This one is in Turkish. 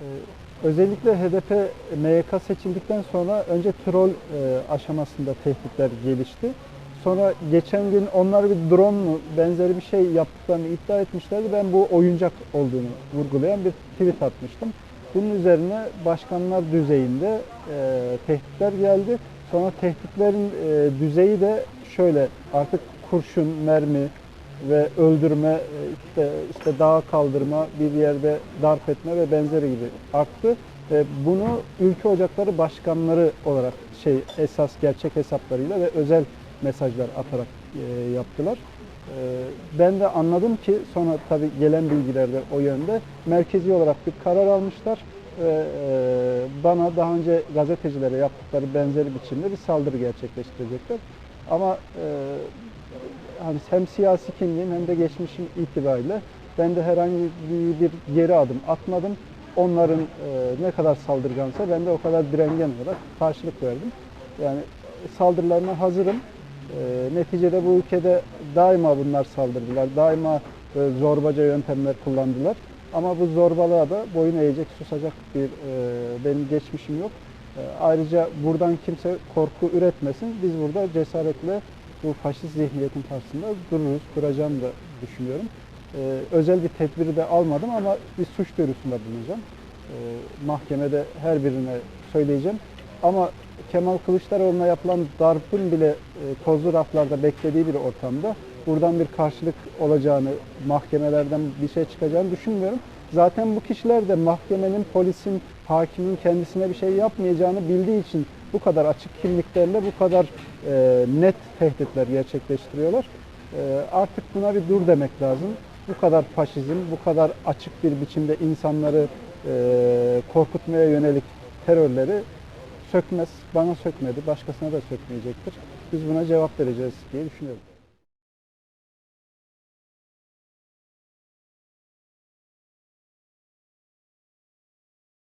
Ee, Özellikle HDP MYK seçildikten sonra önce troll e, aşamasında tehditler gelişti. Sonra geçen gün onlar bir drone mu benzeri bir şey yaptıklarını iddia etmişlerdi. Ben bu oyuncak olduğunu vurgulayan bir tweet atmıştım. Bunun üzerine başkanlar düzeyinde e, tehditler geldi. Sonra tehditlerin e, düzeyi de şöyle artık kurşun, mermi ve öldürme, e, işte, işte dağa kaldırma, bir yerde darp etme ve benzeri gibi arttı. Ve bunu ülke ocakları başkanları olarak şey esas gerçek hesaplarıyla ve özel mesajlar atarak e, yaptılar. E, ben de anladım ki sonra tabii gelen bilgiler de o yönde merkezi olarak bir karar almışlar ve e, bana daha önce gazetecilere yaptıkları benzeri biçimde bir saldırı gerçekleştirecekler. Ama hani hem siyasi kimliğim hem de geçmişim itibariyle ben de herhangi bir geri adım atmadım. Onların e, ne kadar saldırgansa ben de o kadar direngen olarak karşılık verdim. Yani saldırılarına hazırım. E, neticede bu ülkede daima bunlar saldırdılar. Daima e, zorbaca yöntemler kullandılar. Ama bu zorbalığa da boyun eğecek, susacak bir e, benim geçmişim yok. E, ayrıca buradan kimse korku üretmesin. Biz burada cesaretle bu faşist zihniyetin karşısında dururuz, duracağım da düşünüyorum. Ee, özel bir tedbiri de almadım ama bir suç duyurusunda bulunacağım. Ee, mahkemede her birine söyleyeceğim. Ama Kemal Kılıçdaroğlu'na yapılan darpın bile e, tozlu raflarda beklediği bir ortamda buradan bir karşılık olacağını, mahkemelerden bir şey çıkacağını düşünmüyorum. Zaten bu kişiler de mahkemenin, polisin, hakimin kendisine bir şey yapmayacağını bildiği için bu kadar açık kimliklerle bu kadar e, net tehditler gerçekleştiriyorlar. E, artık buna bir dur demek lazım. Bu kadar faşizm, bu kadar açık bir biçimde insanları e, korkutmaya yönelik terörleri sökmez. Bana sökmedi, başkasına da sökmeyecektir. Biz buna cevap vereceğiz diye düşünüyorum.